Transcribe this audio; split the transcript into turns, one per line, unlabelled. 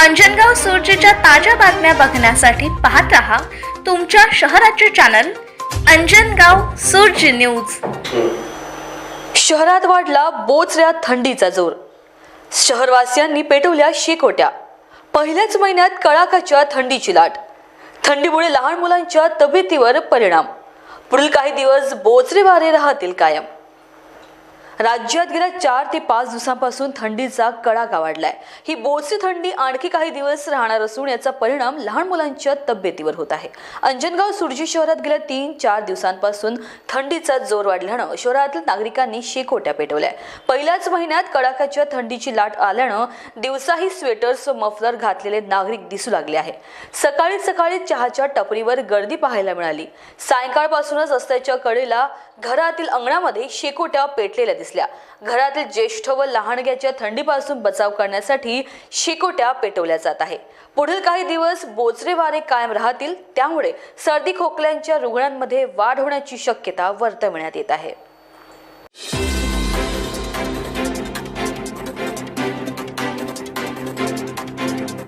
अंजनगाव सुरजेच्या ताज्या बातम्या बघण्यासाठी पाहत रहा तुमच्या शहराचे चॅनल अंजनगाव सुरजी न्यूज.
शहरात वाढला बोचऱ्या थंडीचा जोर. शहरवासियांनी पेटवल्या शेकोट्या. पहिल्याच महिन्यात कडाकाच्या थंडीची लाट. थंडीमुळे लहान मुलांच्या तब्येतीवर परिणाम. पुढील काही दिवस बोचरे वारे राहतील कायम. राज्यात गेल्या चार ते पाच दिवसांपासून थंडीचा कडाका वाढलाय. ही बोचरी थंडी आणखी काही दिवस राहणार असून याचा परिणाम लहान मुलांच्या तब्येतीवर होत आहे. अंजनगाव सुरजी शहरात गेल्या तीन चार दिवसांपासून थंडीचा जोर वाढल्यानं शहरातील नागरिकांनी शेकोट्या पेटवल्या. पहिल्याच महिन्यात कडाक्याच्या थंडीची लाट आल्यानं दिवसाही स्वेटर्स व मफलर घातलेले नागरिक दिसू लागले आहे सकाळी सकाळी चहाच्या टपरीवर गर्दी पाहायला मिळाली. सायंकाळपासूनच रस्त्याच्या कडेला घरातील अंगणामध्ये शेकोट्या पेटलेल्या दिसल्या. घरातील ज्येष्ठ व लहानग्याच्या थंडीपासून बचाव करण्यासाठी शिकोट्या पेटवल्या जात आहे. पुढील काही दिवस बोचरे वारे कायम राहतील त्यामुळे सर्दी खोकल्यांच्या रुग्णांमध्ये वाढ होण्याची शक्यता वर्तविण्यात येत आहे.